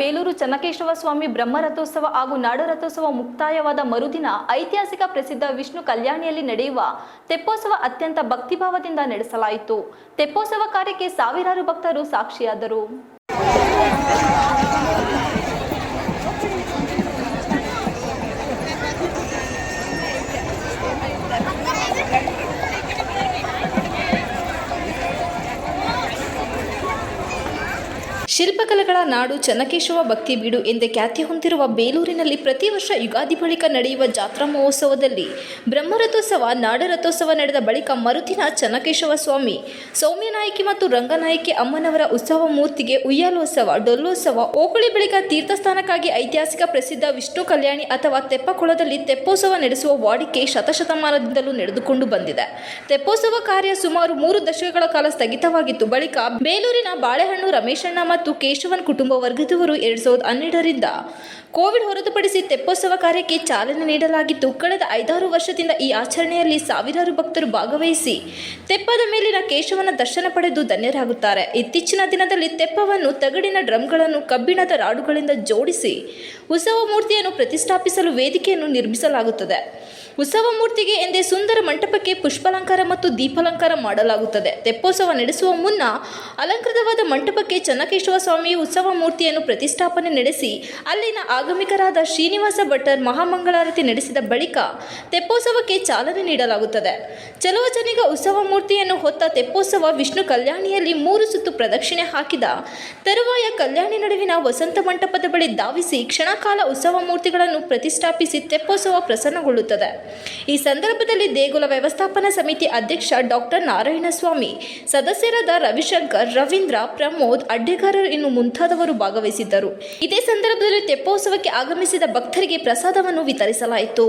ಬೇಲೂರು ಚನ್ನಕೇಶವ ಸ್ವಾಮಿ ಬ್ರಹ್ಮರಥೋತ್ಸವ ಹಾಗೂ ನಾಡರಥೋತ್ಸವ ಮುಕ್ತಾಯವಾದ ಮರುದಿನ ಐತಿಹಾಸಿಕ ಪ್ರಸಿದ್ಧ ವಿಷ್ಣು ಕಲ್ಯಾಣಿಯಲ್ಲಿ ನಡೆಯುವ ತೆಪ್ಪೋತ್ಸವ ಅತ್ಯಂತ ಭಕ್ತಿಭಾವದಿಂದ ನಡೆಸಲಾಯಿತು. ತೆಪ್ಪೋತ್ಸವ ಕಾರ್ಯಕ್ಕೆ ಸಾವಿರಾರು ಭಕ್ತರು ಸಾಕ್ಷಿಯಾದರು. ಶಿಲ್ಪಕಲೆಗಳ ನಾಡು ಚನ್ನಕೇಶವ ಭಕ್ತಿ ಬೀಡು ಎಂದೇ ಖ್ಯಾತಿ ಹೊಂದಿರುವ ಬೇಲೂರಿನಲ್ಲಿ ಪ್ರತಿ ವರ್ಷ ಯುಗಾದಿ ಬಳಿಕ ನಡೆಯುವ ಜಾತ್ರಾ ಮಹೋತ್ಸವದಲ್ಲಿ ಬ್ರಹ್ಮರಥೋತ್ಸವ, ನಾಡರಥೋತ್ಸವ ನಡೆದ ಬಳಿಕ ಮರುದಿನ ಚನ್ನಕೇಶವ ಸ್ವಾಮಿ, ಸೌಮ್ಯನಾಯಕಿ ಮತ್ತು ರಂಗನಾಯಕಿ ಅಮ್ಮನವರ ಉತ್ಸವ ಮೂರ್ತಿಗೆ ಉಯ್ಯಾಲೋತ್ಸವ, ಡೊಲ್ಲೋತ್ಸವ ಓಕುಳಿ ಬಳಿಕ ತೀರ್ಥಸ್ಥಾನಕ್ಕಾಗಿ ಐತಿಹಾಸಿಕ ಪ್ರಸಿದ್ಧ ವಿಷ್ಣು ಕಲ್ಯಾಣಿ ಅಥವಾ ತೆಪ್ಪಕೊಳದಲ್ಲಿ ತೆಪ್ಪೋತ್ಸವ ನಡೆಸುವ ವಾಡಿಕೆ ಶತಶತಮಾನದಿಂದಲೂ ನಡೆದುಕೊಂಡು ಬಂದಿದೆ. ತೆಪ್ಪೋತ್ಸವ ಕಾರ್ಯ ಸುಮಾರು ಮೂರು ದಶಕಗಳ ಕಾಲ ಸ್ಥಗಿತವಾಗಿತ್ತು. ಬಳಿಕ ಬೇಲೂರಿನ ಬಾಳೆಹಣ್ಣು, ರಮೇಶಣ್ಣ ಮತ್ತು ಕೇಶವನ್ ಕುಟುಂಬ ವರ್ಗದವರು ಎರಡ್ ಸಾವಿರದ ಹನ್ನೆರಡರಿಂದ ಕೋವಿಡ್ ಹೊರತುಪಡಿಸಿ ತೆಪ್ಪೋತ್ಸವ ಕಾರ್ಯಕ್ಕೆ ಚಾಲನೆ ನೀಡಲಾಗಿತ್ತು. ಕಳೆದ ಐದಾರು ವರ್ಷದಿಂದ ಈ ಆಚರಣೆಯಲ್ಲಿ ಸಾವಿರಾರು ಭಕ್ತರು ಭಾಗವಹಿಸಿ ತೆಪ್ಪದ ಮೇಲಿನ ಕೇಶವನ ದರ್ಶನ ಪಡೆದು ಧನ್ಯರಾಗುತ್ತಾರೆ. ಇತ್ತೀಚಿನ ದಿನದಲ್ಲಿ ತೆಪ್ಪವನ್ನು ತಗಡಿನ ಡ್ರಮ್ಗಳನ್ನು, ಕಬ್ಬಿಣದ ರಾಡುಗಳಿಂದ ಜೋಡಿಸಿ ಉತ್ಸವ ಮೂರ್ತಿಯನ್ನು ಪ್ರತಿಷ್ಠಾಪಿಸಲು ವೇದಿಕೆಯನ್ನು ನಿರ್ಮಿಸಲಾಗುತ್ತದೆ. ಉತ್ಸವ ಮೂರ್ತಿಗೆ ಎಂದೇ ಸುಂದರ ಮಂಟಪಕ್ಕೆ ಪುಷ್ಪಾಲಂಕಾರ ಮತ್ತು ದೀಪಾಲಂಕಾರ ಮಾಡಲಾಗುತ್ತದೆ. ತೆಪ್ಪೋತ್ಸವ ನಡೆಸುವ ಮುನ್ನ ಅಲಂಕೃತವಾದ ಮಂಟಪಕ್ಕೆ ಚನ್ನಕೇಶವ ಸ್ವಾಮಿಯ ಉತ್ಸವ ಮೂರ್ತಿಯನ್ನು ಪ್ರತಿಷ್ಠಾಪನೆ ನಡೆಸಿ, ಅಲ್ಲಿನ ಆಗಮಿಕರಾದ ಶ್ರೀನಿವಾಸ ಭಟ್ಟರ್ ಮಹಾಮಂಗಳಾರತಿ ನಡೆಸಿದ ಬಳಿಕ ತೆಪ್ಪೋತ್ಸವಕ್ಕೆ ಚಾಲನೆ ನೀಡಲಾಗುತ್ತದೆ. ಚಲೋಚನಿಗ ಉತ್ಸವ ಮೂರ್ತಿಯನ್ನು ಹೊತ್ತ ತೆಪ್ಪೋತ್ಸವ ವಿಷ್ಣು ಕಲ್ಯಾಣಿಯಲ್ಲಿ ಮೂರು ಸುತ್ತು ಪ್ರದಕ್ಷಿಣೆ ಹಾಕಿದ, ತರುವಾಯ ಕಲ್ಯಾಣಿ ನಡುವಿನ ವಸಂತ ಮಂಟಪದ ಬಳಿ ಧಾವಿಸಿ ಕ್ಷಣಕಾಲ ಉತ್ಸವ ಮೂರ್ತಿಗಳನ್ನು ಪ್ರತಿಷ್ಠಾಪಿಸಿ ತೆಪ್ಪೋತ್ಸವ ಪ್ರಸನ್ನಗೊಳ್ಳುತ್ತದೆ. ಈ ಸಂದರ್ಭದಲ್ಲಿ ದೇಗುಲ ವ್ಯವಸ್ಥಾಪನಾ ಸಮಿತಿ ಅಧ್ಯಕ್ಷ ಡಾಕ್ಟರ್ ನಾರಾಯಣಸ್ವಾಮಿ, ಸದಸ್ಯರಾದ ರವಿಶಂಕರ್, ರವೀಂದ್ರ, ಪ್ರಮೋದ್, ಅಡ್ಡೆಗಾರರು ಇನ್ನು ಮುಂತಾದವರು ಭಾಗವಹಿಸಿದ್ದರು. ಇದೇ ಸಂದರ್ಭದಲ್ಲಿ ತೆಪ್ಪೋತ್ಸವಕ್ಕೆ ಆಗಮಿಸಿದ ಭಕ್ತರಿಗೆ ಪ್ರಸಾದವನ್ನು ವಿತರಿಸಲಾಯಿತು.